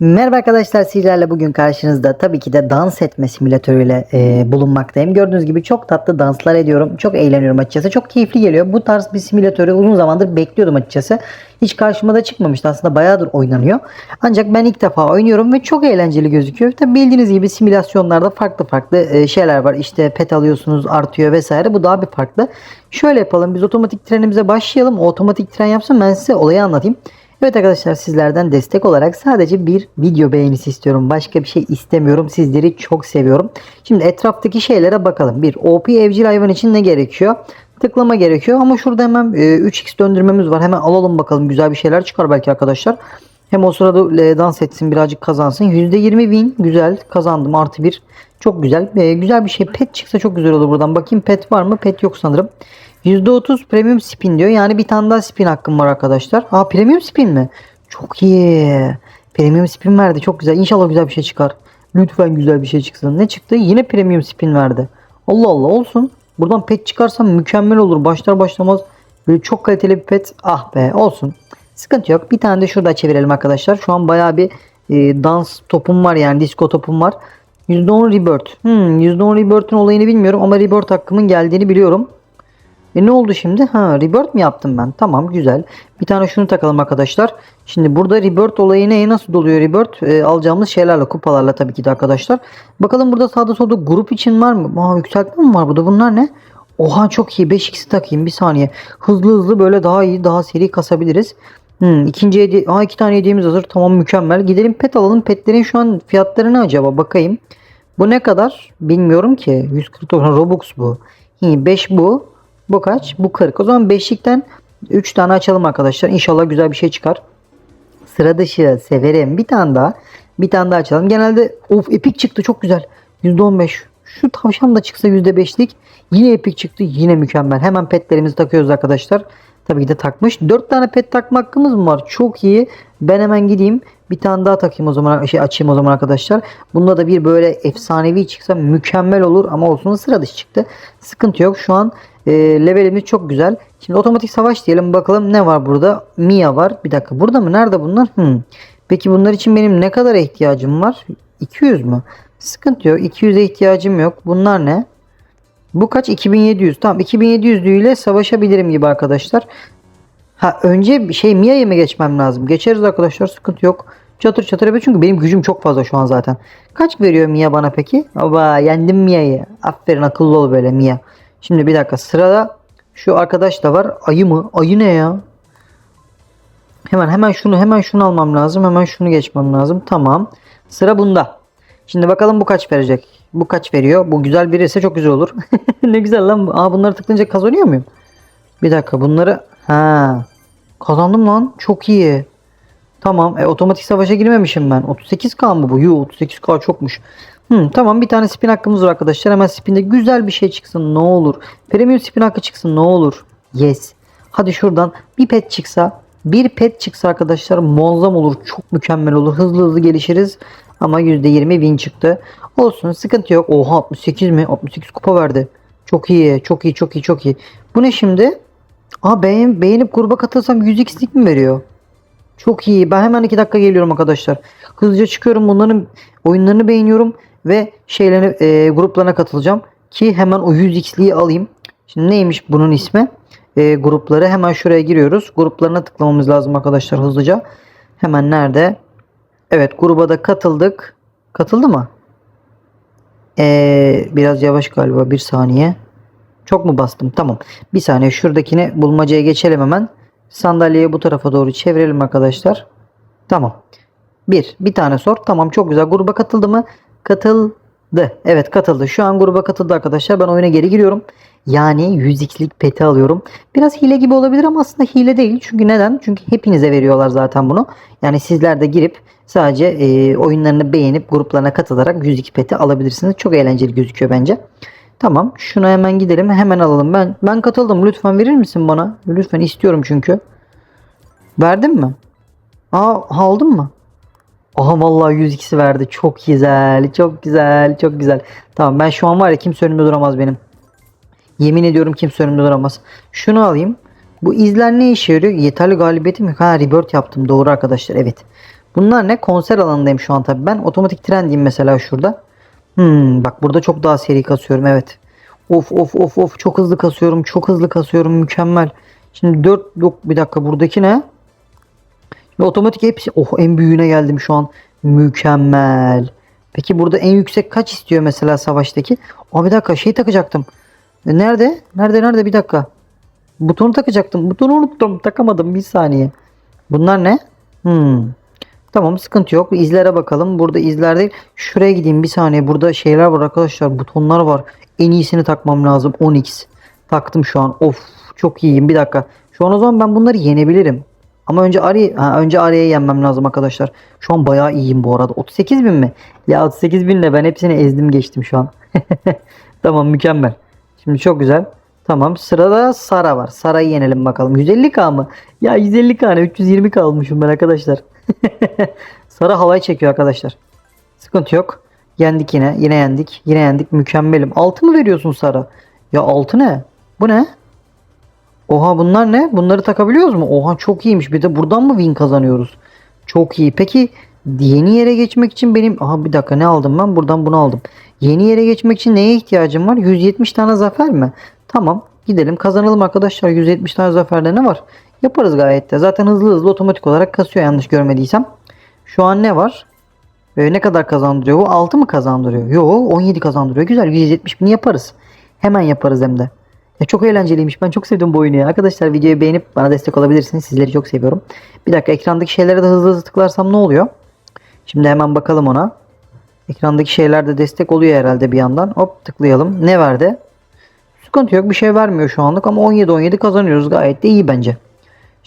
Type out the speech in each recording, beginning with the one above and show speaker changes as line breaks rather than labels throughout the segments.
Merhaba arkadaşlar sizlerle bugün karşınızda tabii ki de dans etme simülatörüyle e, bulunmaktayım. Gördüğünüz gibi çok tatlı danslar ediyorum. Çok eğleniyorum açıkçası. Çok keyifli geliyor. Bu tarz bir simülatörü uzun zamandır bekliyordum açıkçası. Hiç karşıma da çıkmamıştı aslında bayağıdır oynanıyor. Ancak ben ilk defa oynuyorum ve çok eğlenceli gözüküyor. Tabii bildiğiniz gibi simülasyonlarda farklı farklı e, şeyler var. İşte pet alıyorsunuz artıyor vesaire. Bu daha bir farklı. Şöyle yapalım biz otomatik trenimize başlayalım. O otomatik tren yapsın ben size olayı anlatayım. Evet arkadaşlar sizlerden destek olarak sadece bir video beğenisi istiyorum. Başka bir şey istemiyorum. Sizleri çok seviyorum. Şimdi etraftaki şeylere bakalım. Bir OP evcil hayvan için ne gerekiyor? Tıklama gerekiyor ama şurada hemen e, 3x döndürmemiz var. Hemen alalım bakalım güzel bir şeyler çıkar belki arkadaşlar. Hem o sırada e, dans etsin birazcık kazansın. %20 win güzel kazandım artı bir. Çok güzel. E, güzel bir şey. Pet çıksa çok güzel olur buradan. Bakayım pet var mı? Pet yok sanırım. %30 premium spin diyor. Yani bir tane daha spin hakkım var arkadaşlar. Aa premium spin mi? Çok iyi. Premium spin verdi. Çok güzel. İnşallah güzel bir şey çıkar. Lütfen güzel bir şey çıksın. Ne çıktı? Yine premium spin verdi. Allah Allah olsun. Buradan pet çıkarsam mükemmel olur. Başlar başlamaz böyle çok kaliteli bir pet. Ah be olsun. Sıkıntı yok. Bir tane de şurada çevirelim arkadaşlar. Şu an bayağı bir e, dans topum var yani disco topum var. %10 rebirth. Hmm, %10 rebirth'ün olayını bilmiyorum ama rebirth hakkımın geldiğini biliyorum. E ne oldu şimdi? Ha rebirth mi yaptım ben? Tamam güzel. Bir tane şunu takalım arkadaşlar. Şimdi burada rebirth olayı neye nasıl doluyor rebirth? E, alacağımız şeylerle kupalarla tabii ki de arkadaşlar. Bakalım burada sağda solda grup için var mı? Aa yükseltme mi var burada? Bunlar ne? Oha çok iyi. 5x'i takayım bir saniye. Hızlı hızlı böyle daha iyi daha seri kasabiliriz. Hmm, ikinci hediye. Aa iki tane hediyemiz hazır. Tamam mükemmel. Gidelim pet alalım. Petlerin şu an fiyatları ne acaba? Bakayım. Bu ne kadar? Bilmiyorum ki. 149 Robux bu. 5 bu. Bu kaç? Bu 40. O zaman 5'likten 3 tane açalım arkadaşlar. İnşallah güzel bir şey çıkar. Sıra dışı severim. Bir tane daha. Bir tane daha açalım. Genelde of epik çıktı çok güzel. %15. Şu tavşan da çıksa %5'lik. Yine epik çıktı. Yine mükemmel. Hemen petlerimizi takıyoruz arkadaşlar. Tabii ki de takmış. 4 tane pet takma hakkımız mı var? Çok iyi. Ben hemen gideyim. Bir tane daha takayım o zaman. Şey açayım o zaman arkadaşlar. Bunda da bir böyle efsanevi çıksa mükemmel olur. Ama olsun sıra dışı çıktı. Sıkıntı yok. Şu an e, levelimiz çok güzel. Şimdi otomatik savaş diyelim. Bakalım ne var burada? Mia var. Bir dakika. Burada mı? Nerede bunlar? Hmm. Peki bunlar için benim ne kadar ihtiyacım var? 200 mü? Sıkıntı yok. 200'e ihtiyacım yok. Bunlar ne? Bu kaç? 2700. Tamam 2700 ile savaşabilirim gibi arkadaşlar. Ha önce şey Mia'ya mı geçmem lazım? Geçeriz arkadaşlar sıkıntı yok. Çatır çatır yapıyor çünkü benim gücüm çok fazla şu an zaten. Kaç veriyor Mia bana peki? Aba yendim Mia'yı. Aferin akıllı ol böyle Mia. Şimdi bir dakika sırada şu arkadaş da var. Ayı mı? Ayı ne ya? Hemen hemen şunu hemen şunu almam lazım. Hemen şunu geçmem lazım. Tamam. Sıra bunda. Şimdi bakalım bu kaç verecek. Bu kaç veriyor? Bu güzel biri ise çok güzel olur. ne güzel lan. Aa bunları tıklayınca kazanıyor muyum? Bir dakika bunları ha kazandım lan. Çok iyi. Tamam. E, otomatik savaşa girmemişim ben. 38k mı bu? Yuh 38k çokmuş. Hmm, tamam bir tane spin hakkımız var arkadaşlar. Hemen spinde güzel bir şey çıksın ne olur. Premium spin hakkı çıksın ne olur. Yes. Hadi şuradan bir pet çıksa. Bir pet çıksa arkadaşlar muazzam olur. Çok mükemmel olur. Hızlı hızlı gelişiriz. Ama %20 win çıktı. Olsun sıkıntı yok. Oha 68 mi? 68 kupa verdi. Çok iyi. Çok iyi. Çok iyi. Çok iyi. Bu ne şimdi? Aa beğen, beğenip gruba katılsam 100x'lik mi veriyor? Çok iyi. Ben hemen 2 dakika geliyorum arkadaşlar. Hızlıca çıkıyorum. Bunların oyunlarını beğeniyorum ve şeylerini e, gruplarına katılacağım ki hemen o 100x'liği alayım. Şimdi neymiş bunun ismi? E, grupları hemen şuraya giriyoruz. Gruplarına tıklamamız lazım arkadaşlar hızlıca. Hemen nerede? Evet gruba da katıldık. Katıldı mı? Ee, biraz yavaş galiba bir saniye. Çok mu bastım? Tamam. Bir saniye şuradakini bulmacaya geçelim hemen. Sandalyeyi bu tarafa doğru çevirelim arkadaşlar. Tamam. Bir. Bir tane sor. Tamam çok güzel. Gruba katıldı mı? Katıldı. Evet katıldı. Şu an gruba katıldı arkadaşlar. Ben oyuna geri giriyorum. Yani 100x'lik peti alıyorum. Biraz hile gibi olabilir ama aslında hile değil. Çünkü neden? Çünkü hepinize veriyorlar zaten bunu. Yani sizler de girip sadece e, oyunlarını beğenip gruplarına katılarak 102 peti alabilirsiniz. Çok eğlenceli gözüküyor bence. Tamam. Şuna hemen gidelim. Hemen alalım. Ben ben katıldım. Lütfen verir misin bana? Lütfen istiyorum çünkü. Verdin mi? Aa aldın mı? Aha vallahi 102'si verdi. Çok güzel. Çok güzel. Çok güzel. Tamam ben şu an var ya kimse önümde duramaz benim. Yemin ediyorum kimse önümde duramaz. Şunu alayım. Bu izler ne işe yarıyor? Yeterli galibiyetim yok. Ha rebirth yaptım. Doğru arkadaşlar. Evet. Bunlar ne? Konser alanındayım şu an tabii ben. Otomatik trendiyim mesela şurada. Hmm, bak burada çok daha seri kasıyorum evet. Of of of of çok hızlı kasıyorum. Çok hızlı kasıyorum. Mükemmel. Şimdi 4 yok bir dakika buradaki ne? Şimdi otomatik hepsi oh en büyüğüne geldim şu an. Mükemmel. Peki burada en yüksek kaç istiyor mesela savaştaki? Aa bir dakika şey takacaktım. E, Nerede? Nerede nerede bir dakika. Butonu takacaktım. Butonu unuttum. Takamadım bir saniye. Bunlar ne? Hmm. Tamam sıkıntı yok. İzlere bakalım. Burada izler değil. Şuraya gideyim bir saniye. Burada şeyler var arkadaşlar. Butonlar var. En iyisini takmam lazım. 10x. Taktım şu an. Of çok iyiyim. Bir dakika. Şu an o zaman ben bunları yenebilirim. Ama önce Ari, ha, önce Ari'ye yenmem lazım arkadaşlar. Şu an bayağı iyiyim bu arada. 38 bin mi? Ya 38 binle ben hepsini ezdim geçtim şu an. tamam mükemmel. Şimdi çok güzel. Tamam sırada Sara var. Sara'yı yenelim bakalım. 150k mı? Ya 150k ne? 320 kalmışım ben arkadaşlar. Sara halay çekiyor arkadaşlar. Sıkıntı yok. Yendik yine. Yine yendik. Yine yendik. Mükemmelim. 6 mı veriyorsun Sara? Ya 6 ne? Bu ne? Oha bunlar ne? Bunları takabiliyoruz mu? Oha çok iyiymiş. Bir de buradan mı win kazanıyoruz? Çok iyi. Peki yeni yere geçmek için benim... Aha bir dakika ne aldım ben? Buradan bunu aldım. Yeni yere geçmek için neye ihtiyacım var? 170 tane zafer mi? Tamam. Gidelim kazanalım arkadaşlar. 170 tane zaferde ne var? Yaparız gayet de. Zaten hızlı hızlı otomatik olarak kasıyor yanlış görmediysem. Şu an ne var? Ee, ne kadar kazandırıyor bu? 6 mı kazandırıyor? Yo 17 kazandırıyor. Güzel 170 bin yaparız. Hemen yaparız hem de. Ya çok eğlenceliymiş. Ben çok sevdim bu oyunu ya. Arkadaşlar videoyu beğenip bana destek olabilirsiniz. Sizleri çok seviyorum. Bir dakika ekrandaki şeylere de hızlı hızlı tıklarsam ne oluyor? Şimdi hemen bakalım ona. Ekrandaki şeylerde destek oluyor herhalde bir yandan. Hop tıklayalım. Ne verdi? Sıkıntı yok. Bir şey vermiyor şu anlık ama 17-17 kazanıyoruz. Gayet de iyi bence.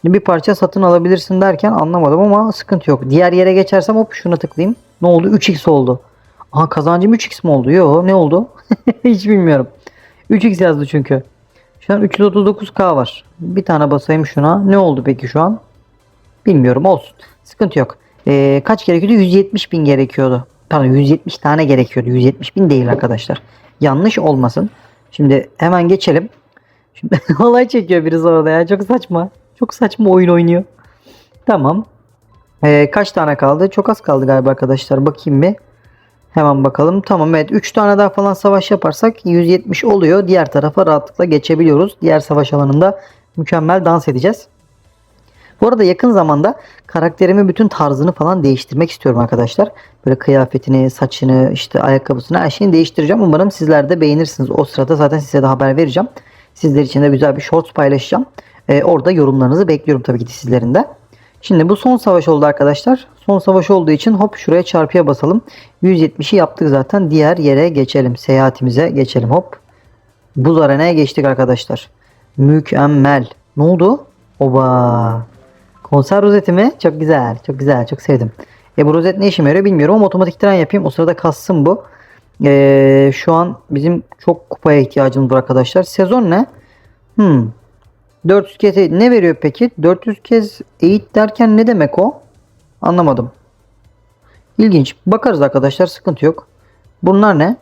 Şimdi bir parça satın alabilirsin derken anlamadım ama sıkıntı yok. Diğer yere geçersem hop şuna tıklayayım. Ne oldu? 3x oldu. Aha kazancım 3x mi oldu? Yo ne oldu? Hiç bilmiyorum. 3x yazdı çünkü. Şu an 339k var. Bir tane basayım şuna. Ne oldu peki şu an? Bilmiyorum olsun. Sıkıntı yok. Ee, kaç gerekiyordu? 170 bin gerekiyordu. Pardon 170 tane gerekiyordu. 170 bin değil arkadaşlar. Yanlış olmasın. Şimdi hemen geçelim. Şimdi olay çekiyor birisi orada ya. Çok saçma. Çok saçma oyun oynuyor. Tamam. Ee, kaç tane kaldı? Çok az kaldı galiba arkadaşlar. Bakayım bir. Hemen bakalım. Tamam evet 3 tane daha falan savaş yaparsak 170 oluyor. Diğer tarafa rahatlıkla geçebiliyoruz. Diğer savaş alanında mükemmel dans edeceğiz. Bu arada yakın zamanda karakterimi bütün tarzını falan değiştirmek istiyorum arkadaşlar. Böyle kıyafetini, saçını, işte ayakkabısını her şeyini değiştireceğim. Umarım sizler de beğenirsiniz. O sırada zaten size de haber vereceğim. Sizler için de güzel bir shorts paylaşacağım. Ee, orada yorumlarınızı bekliyorum tabii ki de sizlerin de. Şimdi bu son savaş oldu arkadaşlar. Son savaş olduğu için hop şuraya çarpıya basalım. 170'i yaptık zaten. Diğer yere geçelim. Seyahatimize geçelim hop. Buz arenaya geçtik arkadaşlar. Mükemmel. Ne oldu? Oba. Konser rozeti mi? Çok güzel. Çok güzel. Çok sevdim. E bu rozet ne işime yarıyor bilmiyorum ama otomatik tren yapayım. O sırada kassın bu. E, şu an bizim çok kupaya ihtiyacımız var arkadaşlar. Sezon ne? Hmm. 400 kez eğit- ne veriyor peki? 400 kez eğit derken ne demek o? Anlamadım. İlginç. Bakarız arkadaşlar sıkıntı yok. Bunlar ne?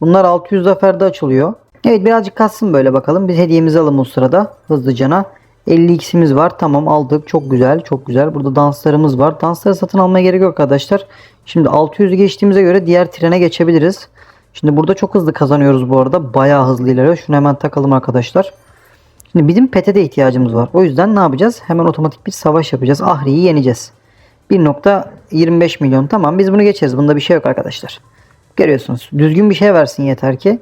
Bunlar 600 zaferde açılıyor. Evet birazcık kassın böyle bakalım. Biz hediyemizi alalım o sırada hızlıcana. 50x'imiz var. Tamam aldık. Çok güzel. Çok güzel. Burada danslarımız var. Dansları satın almaya gerek yok arkadaşlar. Şimdi 600'ü geçtiğimize göre diğer trene geçebiliriz. Şimdi burada çok hızlı kazanıyoruz bu arada. Bayağı hızlı ilerliyor. Şunu hemen takalım arkadaşlar. Şimdi bizim pete de ihtiyacımız var. O yüzden ne yapacağız? Hemen otomatik bir savaş yapacağız. Ahri'yi yeneceğiz. 1.25 milyon. Tamam biz bunu geçeriz. Bunda bir şey yok arkadaşlar. Görüyorsunuz. Düzgün bir şey versin yeter ki.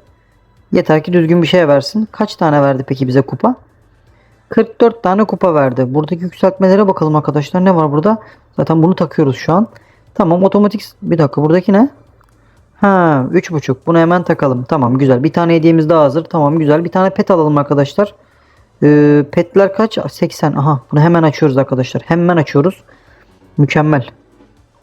Yeter ki düzgün bir şey versin. Kaç tane verdi peki bize kupa? 44 tane kupa verdi. Buradaki yükseltmelere bakalım arkadaşlar. Ne var burada? Zaten bunu takıyoruz şu an. Tamam otomatik. Bir dakika buradaki ne? Ha 3.5. Bunu hemen takalım. Tamam güzel. Bir tane hediyemiz daha hazır. Tamam güzel. Bir tane pet alalım arkadaşlar. Ee, petler kaç? 80. Aha bunu hemen açıyoruz arkadaşlar. Hemen açıyoruz. Mükemmel.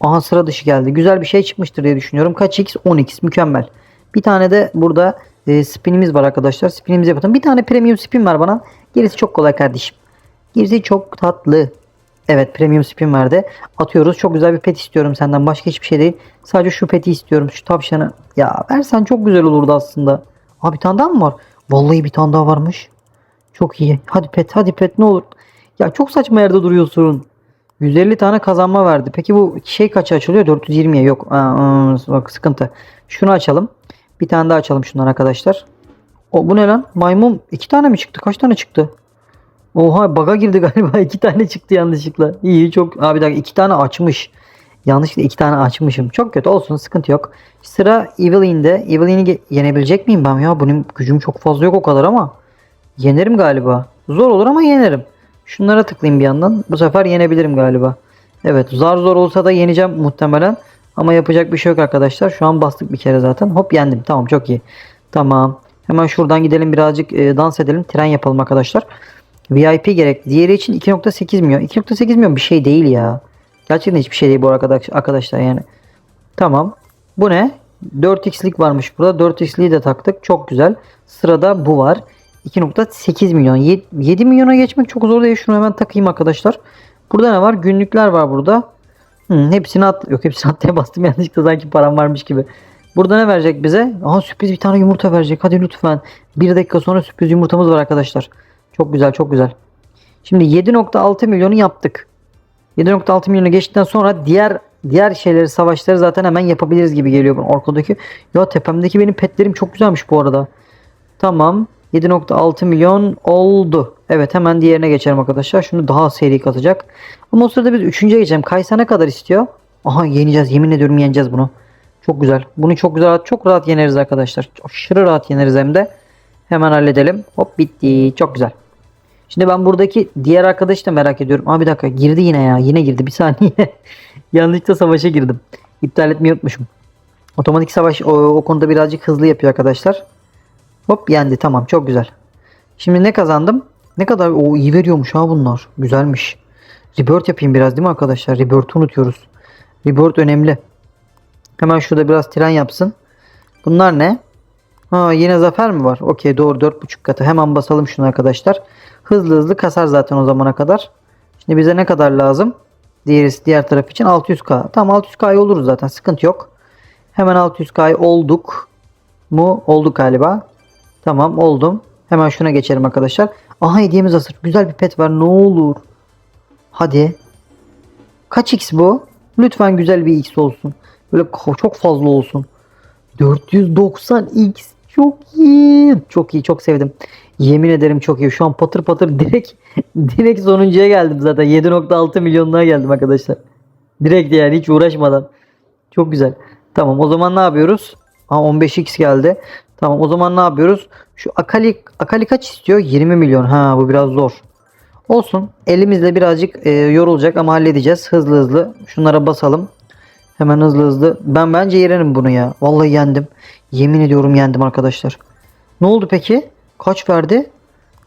Aha sıra dışı geldi. Güzel bir şey çıkmıştır diye düşünüyorum. Kaç x? 10x. Mükemmel. Bir tane de burada e, spinimiz var arkadaşlar. Spinimizi yapalım. Bir tane premium spin var bana. Gerisi çok kolay kardeşim. Gerisi çok tatlı. Evet premium spin verdi. Atıyoruz. Çok güzel bir pet istiyorum senden. Başka hiçbir şey değil. Sadece şu peti istiyorum. Şu tavşanı. Ya versen çok güzel olurdu aslında. Aa bir tane daha mı var? Vallahi bir tane daha varmış. Çok iyi. Hadi pet hadi pet ne olur. Ya çok saçma yerde duruyorsun. 150 tane kazanma verdi. Peki bu şey kaça açılıyor? 420'ye yok. Aa, bak sıkıntı. Şunu açalım. Bir tane daha açalım şundan arkadaşlar. O bu ne lan? Maymun iki tane mi çıktı? Kaç tane çıktı? Oha baga girdi galiba. iki tane çıktı yanlışlıkla. İyi çok. Abi bir dakika iki tane açmış. Yanlışlıkla iki tane açmışım. Çok kötü olsun sıkıntı yok. Sıra Evelyn'de. Evelyn'i yenebilecek miyim ben ya? Benim gücüm çok fazla yok o kadar ama. Yenerim galiba. Zor olur ama yenerim. Şunlara tıklayayım bir yandan. Bu sefer yenebilirim galiba. Evet zar zor olsa da yeneceğim muhtemelen. Ama yapacak bir şey yok arkadaşlar. Şu an bastık bir kere zaten. Hop yendim. Tamam çok iyi. Tamam. Hemen şuradan gidelim birazcık e, dans edelim. Tren yapalım arkadaşlar. VIP gerekli. Diğeri için 2.8 milyon. 2.8 milyon bir şey değil ya. Gerçekten hiçbir şey değil bu arkadaş, arkadaşlar yani. Tamam. Bu ne? 4x'lik varmış burada. 4x'liği de taktık. Çok güzel. Sırada bu var. 2.8 milyon. 7 milyona geçmek çok zor değil. Şunu hemen takayım arkadaşlar. Burada ne var? Günlükler var burada. Hı, hepsini at. Yok hepsini atmaya bastım yanlışlıkla sanki param varmış gibi. Burada ne verecek bize? Aha sürpriz bir tane yumurta verecek. Hadi lütfen. Bir dakika sonra sürpriz yumurtamız var arkadaşlar. Çok güzel çok güzel. Şimdi 7.6 milyonu yaptık. 7.6 milyonu geçtikten sonra diğer diğer şeyleri savaşları zaten hemen yapabiliriz gibi geliyor bana orkadaki. Ya tepemdeki benim petlerim çok güzelmiş bu arada. Tamam. 7.6 milyon oldu. Evet hemen diğerine geçelim arkadaşlar. Şunu daha seri katacak. Ama o sırada biz 3. geçelim. Kaysa ne kadar istiyor? Aha yeneceğiz. Yemin ediyorum yeneceğiz bunu. Çok güzel. Bunu çok güzel çok rahat yeneriz arkadaşlar. Aşırı rahat yeneriz hem de. Hemen halledelim. Hop bitti. Çok güzel. Şimdi ben buradaki diğer arkadaşı da merak ediyorum. Aa bir dakika girdi yine ya. Yine girdi. Bir saniye. Yanlışlıkla savaşa girdim. İptal etmeyi unutmuşum. Otomatik savaş o, o konuda birazcık hızlı yapıyor arkadaşlar. Hop yendi. Tamam çok güzel. Şimdi ne kazandım? Ne kadar o iyi veriyormuş ha bunlar. Güzelmiş. Rebirth yapayım biraz değil mi arkadaşlar? Rebirth'ü unutuyoruz. Rebirth önemli. Hemen şurada biraz tren yapsın. Bunlar ne? Ha yine zafer mi var? Okey doğru 4.5 katı. Hemen basalım şunu arkadaşlar. Hızlı hızlı kasar zaten o zamana kadar. Şimdi bize ne kadar lazım? Diğer, diğer taraf için 600k. Tamam 600k oluruz zaten sıkıntı yok. Hemen 600k olduk mu? Olduk galiba. Tamam oldum. Hemen şuna geçelim arkadaşlar. Aha hediyemiz hazır. Güzel bir pet var ne olur. Hadi. Kaç x bu? Lütfen güzel bir x olsun. Böyle çok fazla olsun. 490x çok iyi. Çok iyi çok sevdim. Yemin ederim çok iyi. Şu an patır patır direkt direkt sonuncuya geldim zaten. 7.6 milyonluğa geldim arkadaşlar. Direkt yani hiç uğraşmadan. Çok güzel. Tamam o zaman ne yapıyoruz? Ha 15x geldi. Tamam o zaman ne yapıyoruz? Şu Akali Akali kaç istiyor? 20 milyon. Ha bu biraz zor. Olsun. Elimizle birazcık e, yorulacak ama halledeceğiz. Hızlı hızlı. Şunlara basalım. Hemen hızlı hızlı. Ben bence yenerim bunu ya. Vallahi yendim. Yemin ediyorum yendim arkadaşlar. Ne oldu peki? Kaç verdi?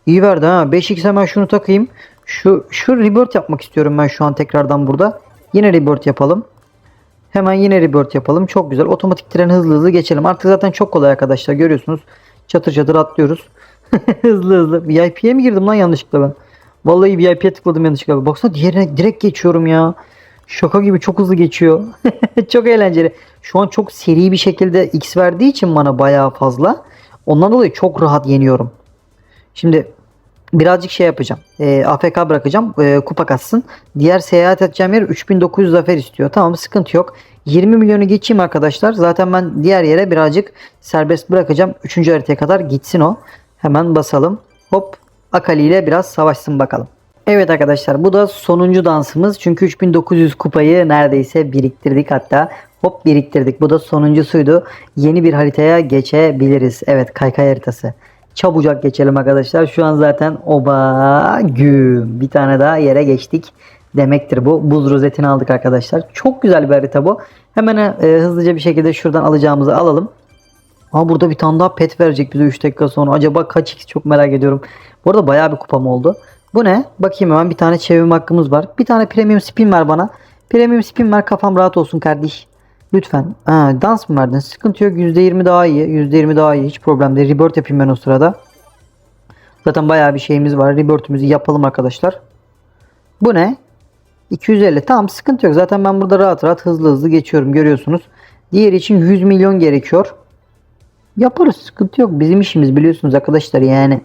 İyi verdi ha. 5x hemen şunu takayım. Şu şu rebirth yapmak istiyorum ben şu an tekrardan burada. Yine rebirth yapalım. Hemen yine rebirth yapalım. Çok güzel. Otomatik tren hızlı hızlı geçelim. Artık zaten çok kolay arkadaşlar. Görüyorsunuz. Çatır çatır atlıyoruz. hızlı hızlı. VIP'ye mi girdim lan yanlışlıkla ben? Vallahi VIP'ye tıkladım yanlışlıkla. Baksana diğerine direkt geçiyorum ya. Şaka gibi çok hızlı geçiyor. çok eğlenceli. Şu an çok seri bir şekilde X verdiği için bana bayağı fazla. Ondan dolayı çok rahat yeniyorum. Şimdi birazcık şey yapacağım. E, AFK bırakacağım. E, kupa katsın. Diğer seyahat edeceğim yer 3900 zafer istiyor. Tamam sıkıntı yok. 20 milyonu geçeyim arkadaşlar. Zaten ben diğer yere birazcık serbest bırakacağım. 3. haritaya kadar gitsin o. Hemen basalım. Hop. Akali ile biraz savaşsın bakalım. Evet arkadaşlar bu da sonuncu dansımız. Çünkü 3900 kupayı neredeyse biriktirdik hatta. Hop biriktirdik. Bu da sonuncusuydu. Yeni bir haritaya geçebiliriz. Evet kaykay haritası. Çabucak geçelim arkadaşlar. Şu an zaten oba güm. Bir tane daha yere geçtik. Demektir bu. Buz rozetini aldık arkadaşlar. Çok güzel bir harita bu. Hemen e, hızlıca bir şekilde şuradan alacağımızı alalım. Aa burada bir tane daha pet verecek bize 3 dakika sonra. Acaba kaç x çok merak ediyorum. Bu arada bayağı bir kupam oldu. Bu ne? Bakayım hemen bir tane çevirme hakkımız var. Bir tane premium spin ver bana. Premium spin ver kafam rahat olsun kardeş. Lütfen. Ha, dans mı verdin? Sıkıntı yok. %20 daha iyi. %20 daha iyi. Hiç problem değil. Rebirth yapayım ben o sırada. Zaten bayağı bir şeyimiz var. Rebirth'ümüzü yapalım arkadaşlar. Bu ne? 250. Tamam sıkıntı yok. Zaten ben burada rahat rahat hızlı hızlı geçiyorum. Görüyorsunuz. Diğer için 100 milyon gerekiyor. Yaparız. Sıkıntı yok. Bizim işimiz biliyorsunuz arkadaşlar yani.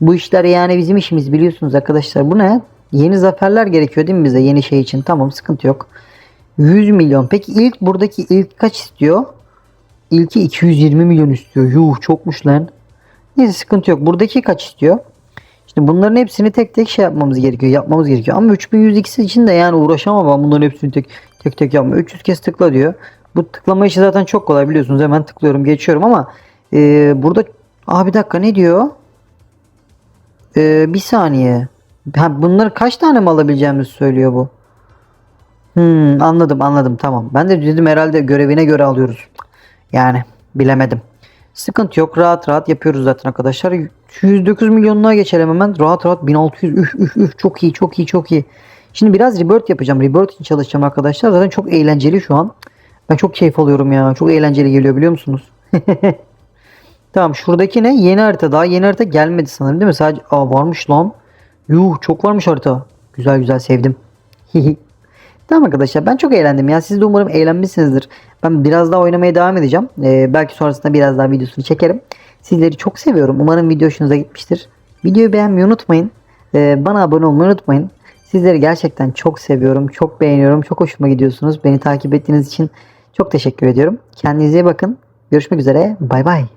Bu işler yani bizim işimiz biliyorsunuz arkadaşlar. Bu ne? Yeni zaferler gerekiyor değil mi bize yeni şey için? Tamam sıkıntı yok. 100 milyon. Peki ilk buradaki ilk kaç istiyor? İlki 220 milyon istiyor. Yuh çokmuş lan. Neyse sıkıntı yok. Buradaki kaç istiyor? Şimdi bunların hepsini tek tek şey yapmamız gerekiyor. Yapmamız gerekiyor. Ama 3100 için de yani uğraşamam ben bunların hepsini tek tek, tek yapma. 300 kez tıkla diyor. Bu tıklama işi zaten çok kolay biliyorsunuz. Hemen tıklıyorum geçiyorum ama e, burada Aa bir dakika ne diyor? E, bir saniye. Ha, bunları kaç tane mi alabileceğimizi söylüyor bu. Hmm, anladım anladım tamam. Ben de dedim herhalde görevine göre alıyoruz. Yani bilemedim. Sıkıntı yok. Rahat rahat yapıyoruz zaten arkadaşlar. 109 milyonluğa geçelim hemen. Rahat rahat 1600. Üf üf üf. Çok iyi çok iyi çok iyi. Şimdi biraz rebirth yapacağım. Rebirth için çalışacağım arkadaşlar. Zaten çok eğlenceli şu an. Ben çok keyif alıyorum ya. Çok eğlenceli geliyor biliyor musunuz? tamam şuradaki ne? Yeni harita. Daha yeni harita gelmedi sanırım değil mi? Sadece Aa, varmış lan. Yuh çok varmış harita. Güzel güzel sevdim. Tamam arkadaşlar ben çok eğlendim ya. Siz de umarım eğlenmişsinizdir. Ben biraz daha oynamaya devam edeceğim. Ee, belki sonrasında biraz daha videosunu çekerim. Sizleri çok seviyorum. Umarım video hoşunuza gitmiştir. Videoyu beğenmeyi unutmayın. Ee, bana abone olmayı unutmayın. Sizleri gerçekten çok seviyorum. Çok beğeniyorum. Çok hoşuma gidiyorsunuz. Beni takip ettiğiniz için çok teşekkür ediyorum. Kendinize iyi bakın. Görüşmek üzere. Bay bay.